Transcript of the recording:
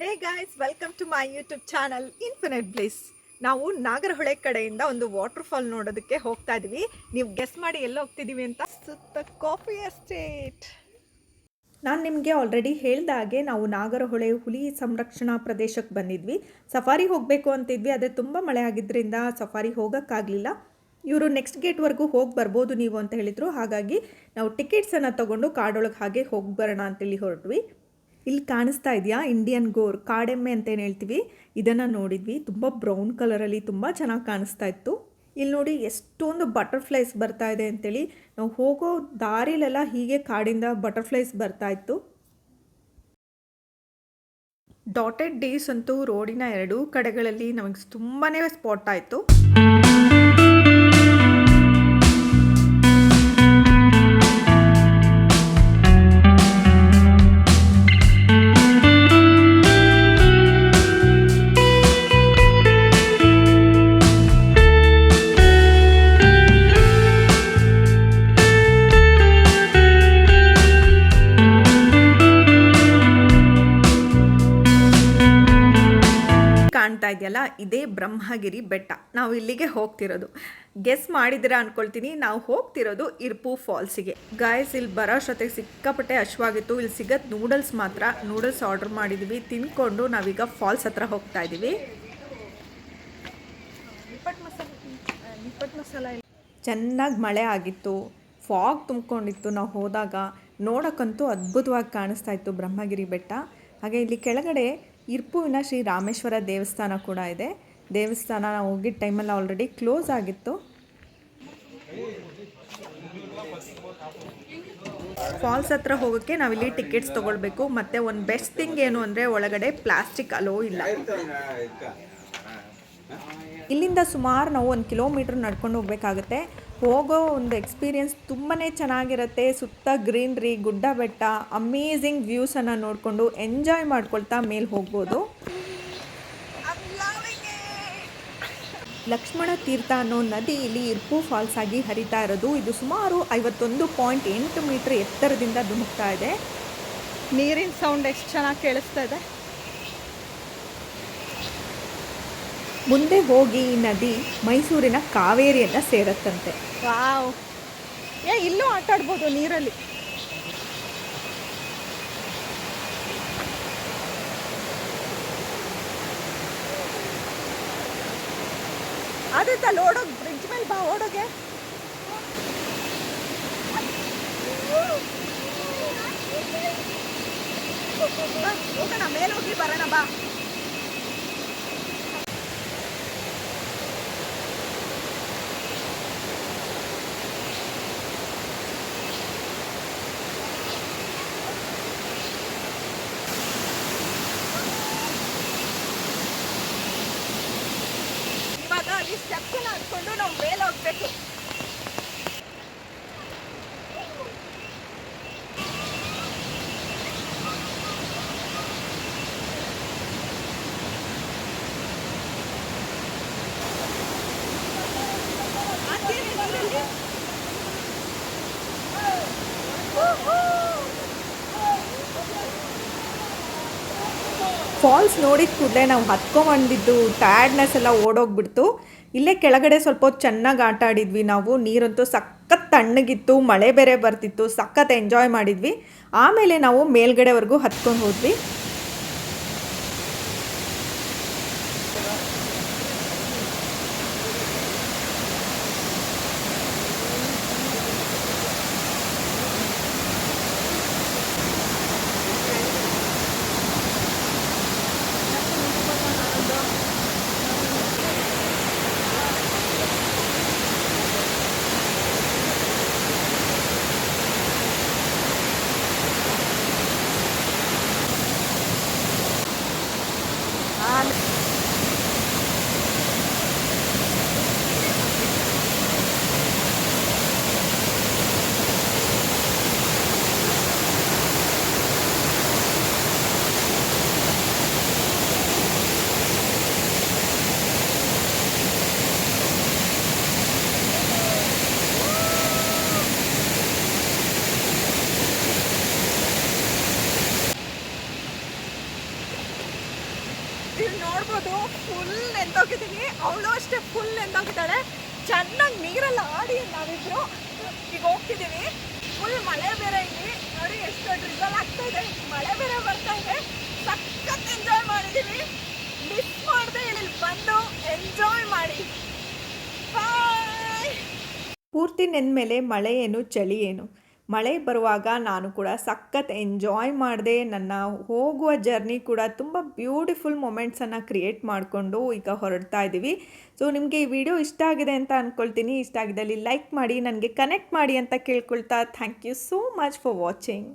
Hey guys welcome to my YouTube channel infinite bliss ನಾವು ನಾಗರಹೊಳೆ ಕಡೆಯಿಂದ ಒಂದು ವಾಟರ್ ಫಾಲ್ ನೋಡೋದಕ್ಕೆ ಹೋಗ್ತಾ ಇದ್ವಿ. ನೀವು ಗೆಸ್ ಮಾಡಿ ಎಲ್ಲ ಹೋಗ್ತಿದೀವಿ ಅಂತ? ಸುತ್ತ ಕಾಫಿ ಎಸ್ಟೇಟ್ ನಾನು ನಿಮಗೆ ಆಲ್ರೆಡಿ ಹೇಳ್ದ ಹಾಗೆ ನಾವು ನಾಗರಹೊಳೆ ಹುಲಿ ಸಂರಕ್ಷಣಾ ಪ್ರದೇಶಕ್ಕೆ ಬಂದಿದ್ವಿ. ಸಫಾರಿ ಹೋಗಬೇಕು ಅಂತಿದ್ವಿ, ಆದರೆ ತುಂಬ ಮಳೆ ಆಗಿದ್ದರಿಂದ ಸಫಾರಿ ಹೋಗೋಕ್ಕಾಗಲಿಲ್ಲ. ಇವರು ನೆಕ್ಸ್ಟ್ ಗೇಟ್ವರೆಗೂ ಹೋಗಿ ಬರ್ಬೋದು ನೀವು ಅಂತ ಹೇಳಿದರು. ಹಾಗಾಗಿ ನಾವು ಟಿಕೆಟ್ಸನ್ನು ತೊಗೊಂಡು ಕಾಡೊಳಗೆ ಹಾಗೆ ಹೋಗಿ ಬರೋಣ ಅಂತೇಳಿ ಹೊರಟ್ವಿ. ಇಲ್ಲಿ ಕಾಣಿಸ್ತಾ ಇದೆಯಾ? ಇಂಡಿಯನ್ ಗೋರ್ ಕಾಡೆಮ್ಮೆ ಅಂತ ಏನು ಹೇಳ್ತೀವಿ. ಇದನ್ನು ನೋಡಿದ್ವಿ. ತುಂಬ ಬ್ರೌನ್ ಕಲರಲ್ಲಿ ತುಂಬ ಚೆನ್ನಾಗಿ ಕಾಣಿಸ್ತಾ ಇತ್ತು. ಇಲ್ಲಿ ನೋಡಿ ಎಷ್ಟೊಂದು ಬಟರ್ಫ್ಲೈಸ್ ಬರ್ತಾ ಇದೆ ಅಂತೇಳಿ. ನಾವು ಹೋಗೋ ದಾರಿಲೆಲ್ಲ ಹೀಗೆ ಕಾಡಿಂದ ಬಟರ್ಫ್ಲೈಸ್ ಬರ್ತಾ ಇತ್ತು. ಡಾಟೆಡ್ ಡೇಸ್ ಅಂತೂ ರೋಡಿನ ಎರಡೂ ಕಡೆಗಳಲ್ಲಿ ನಮಗೆ ತುಂಬಾ ಸ್ಪಾಟ್ ಆಯಿತು. ಕಾಣ್ತಾ ಇದೆಯಲ್ಲ ಇದೇ ಬ್ರಹ್ಮಗಿರಿ ಬೆಟ್ಟ. ನಾವು ಇಲ್ಲಿಗೆ ಹೋಗ್ತಿರೋದು. ಗೆಸ್ ಮಾಡಿದಿರಾ ಅನ್ಕೊಳ್ತೀನಿ. ನಾವು ಹೋಗ್ತಿರೋದು ಇರ್ಪು ಫಾಲ್ಸಿಗೆ. ಗಾಯಸ್ ಇಲ್ಲಿ ಬರೋ ಜೊತೆಗೆ ಸಿಕ್ಕಾಪಟ್ಟೆ ಹಶ್ವಾಗಿತ್ತು. ಇಲ್ಲಿ ಸಿಗತ್ ನೂಡಲ್ಸ್ ಮಾತ್ರ ನೂಡಲ್ಸ್ ಆರ್ಡರ್ ಮಾಡಿದ್ವಿ. ತಿನ್ಕೊಂಡು ನಾವೀಗ ಫಾಲ್ಸ್ ಹತ್ರ ಹೋಗ್ತಾ ಇದ್ದೀವಿ ಚೆನ್ನಾಗಿ ಮಳೆ ಆಗಿತ್ತು. ಫಾಗ್ ತುಂಬಿಕೊಂಡಿತ್ತು ನಾವು ಹೋದಾಗ. ನೋಡೋಕ್ಕಂತೂ ಅದ್ಭುತವಾಗಿ ಕಾಣಿಸ್ತಾ ಇತ್ತು ಬ್ರಹ್ಮಗಿರಿ ಬೆಟ್ಟ. ಹಾಗೆ ಇಲ್ಲಿ ಕೆಳಗಡೆ ಇರ್ಪುವಿನ ಶ್ರೀ ರಾಮೇಶ್ವರ ದೇವಸ್ಥಾನ ಕೂಡ ಇದೆ. ದೇವಸ್ಥಾನ ನಾವು ಹೋಗಿದ್ದ ಟೈಮಲ್ಲಿ ಆಲ್ರೆಡಿ ಕ್ಲೋಸ್ ಆಗಿತ್ತು. ಫಾಲ್ಸ್ ಹತ್ರ ಹೋಗೋಕ್ಕೆ ನಾವಿಲ್ಲಿ ಟಿಕೆಟ್ಸ್ ತೊಗೊಳ್ಬೇಕು. ಮತ್ತು ಒಂದು ಬೆಸ್ಟ್ ಥಿಂಗ್ ಏನು ಅಂದರೆ ಒಳಗಡೆ ಪ್ಲಾಸ್ಟಿಕ್ ಅಲೋ ಇಲ್ಲ. ಇಲ್ಲಿಂದ ಸುಮಾರು ನಾವು ಒಂದು ಕಿಲೋಮೀಟ್ರ್ ನಡ್ಕೊಂಡು ಹೋಗ್ಬೇಕಾಗುತ್ತೆ. ಹೋಗೋ ಒಂದು ಎಕ್ಸ್ಪೀರಿಯನ್ಸ್ ತುಂಬಾ ಚೆನ್ನಾಗಿರುತ್ತೆ. ಸುತ್ತ ಗ್ರೀನ್ರಿ ಗುಡ್ಡ ಬೆಟ್ಟ ಅಮೇಝಿಂಗ್ ವ್ಯೂಸನ್ನು ನೋಡಿಕೊಂಡು ಎಂಜಾಯ್ ಮಾಡ್ಕೊಳ್ತಾ ಮೇಲೆ ಹೋಗ್ಬೋದು. ಲಕ್ಷ್ಮಣ ತೀರ್ಥ ಅನ್ನೋ ನದಿ ಇಲ್ಲಿ ಇರ್ಪು ಫಾಲ್ಸ್ ಆಗಿ ಹರಿತಾ ಇರೋದು. ಇದು ಸುಮಾರು ಐವತ್ತೊಂದು ಪಾಯಿಂಟ್ ಎಂಟು ಮೀಟ್ರ್ ಎತ್ತರದಿಂದ ಧುಮುಕ್ತಾ ಇದೆ. ನೀರಿನ ಸೌಂಡ್ ಎಷ್ಟು ಚೆನ್ನಾಗಿ ಕೇಳಿಸ್ತಾ ಇದೆ? ಮುಂದೆ ಹೋಗಿ ಈ ನದಿ ಮೈಸೂರಿನ ಕಾವೇರಿಯನ್ನು ಸೇರತ್ತಂತೆ. ವಾವ್. ಏ, ಇಲ್ಲೂ ಆಟ ಆಡ್ಬೋದು ನೀರಲ್ಲಿ. ಆದತ್ತಲ್ಲಿ ಓಡೋಗ್ ಬ್ರಿಡ್ಜ್ ಮೇಲೆ ಬಾ, ಓಡೋಗೆ. ಹೋಗೋಣ, ಮೇಲೆ ಹೋಗಿ ಬರೋಣ, ಬಾ. ಇವಾಗ ಈ ಸ್ಟೆಪ್ ಹಾಕೊಂಡು ನಾವು ಮೇಲೆ ಹೋಗ್ಬೇಕು ಫಾಲ್ಸ್ ನೋಡಿದ ಕೂಡಲೇ ನಾವು ಹತ್ಕೊಂಬಂದಿದ್ದು ಟಯರ್ಡ್ನೆಸ್ ಎಲ್ಲ ಓಡೋಗ್ಬಿಡ್ತು. ಇಲ್ಲೇ ಕೆಳಗಡೆ ಸ್ವಲ್ಪ ಚೆನ್ನಾಗಿ ಆಟ ಆಡಿದ್ವಿ ನಾವು. ನೀರಂತೂ ಸಖತ್ ತಣ್ಣಗಿತ್ತು, ಮಳೆ ಬೇರೆ ಬರ್ತಿತ್ತು, ಸಖತ್ ಎಂಜಾಯ್ ಮಾಡಿದ್ವಿ. ಆಮೇಲೆ ನಾವು ಮೇಲ್ಗಡೆವರೆಗೂ ಹತ್ಕೊಂಡು ಹೋದ್ವಿ. ನೀವು ನೋಡ್ಬೋದು ಫುಲ್ ಎಂದೋಗಿದ್ದೀನಿ ಅವಳು ಅಷ್ಟೇ ಫುಲ್ ಎಂದೋಗಿದ್ದಾಳೆ ಚೆನ್ನಾಗಿ ನೀರಲ್ಲಿ ಆಡಿ ನಾವಿಬ್ರು. ಈಗ ಹೋಗ್ತಿದ್ದೀವಿ. ಫುಲ್ ಮಳೆ ಬೇರೆ ಇಲ್ಲಿ. ನೋಡಿ ಎಷ್ಟು ಡ್ರಿಸಲ್ ಆಗ್ತಾ ಇದೆ. ಮಳೆ ಬೇರೆ ಬರ್ತಾ ಇದೆ. ಸಖತ್ ಎಂಜಾಯ್ ಮಾಡಿದ್ದೀವಿ ಮಿಸ್ ಮಾಡದೆ ಇಲ್ಲಿ ಬಂದು. ಎಂಜಾಯ್ ಮಾಡಿ. ಪೂರ್ತಿ ನೆಂದಮೇಲೆ ಮಳೆ ಏನು, ಚಳಿ ಏನು? ಮಳೆ ಬರುವಾಗ ನಾನು ಕೂಡ ಸಖತ್ ಎಂಜಾಯ್ ಮಾಡಿದೆ. ನನ್ನ ಹೋಗುವ ಜರ್ನಿ ಕೂಡ ತುಂಬ ಬ್ಯೂಟಿಫುಲ್ ಮೊಮೆಂಟ್ಸನ್ನು ಕ್ರಿಯೇಟ್ ಮಾಡಿಕೊಂಡು ಈಗ ಹೊರಡ್ತಾ ಇದ್ದೀವಿ ಸೊ ನಿಮಗೆ ಈ ವಿಡಿಯೋ ಇಷ್ಟ ಆಗಿದೆ ಅಂತ ಅಂದ್ಕೊಳ್ತೀನಿ ಇಷ್ಟ ಆಗಿದ್ದಲ್ಲಿ ಲೈಕ್ ಮಾಡಿ, ನನಗೆ ಕನೆಕ್ಟ್ ಮಾಡಿ ಅಂತ ಕೇಳ್ಕೊಳ್ತಾ thank you so much for watching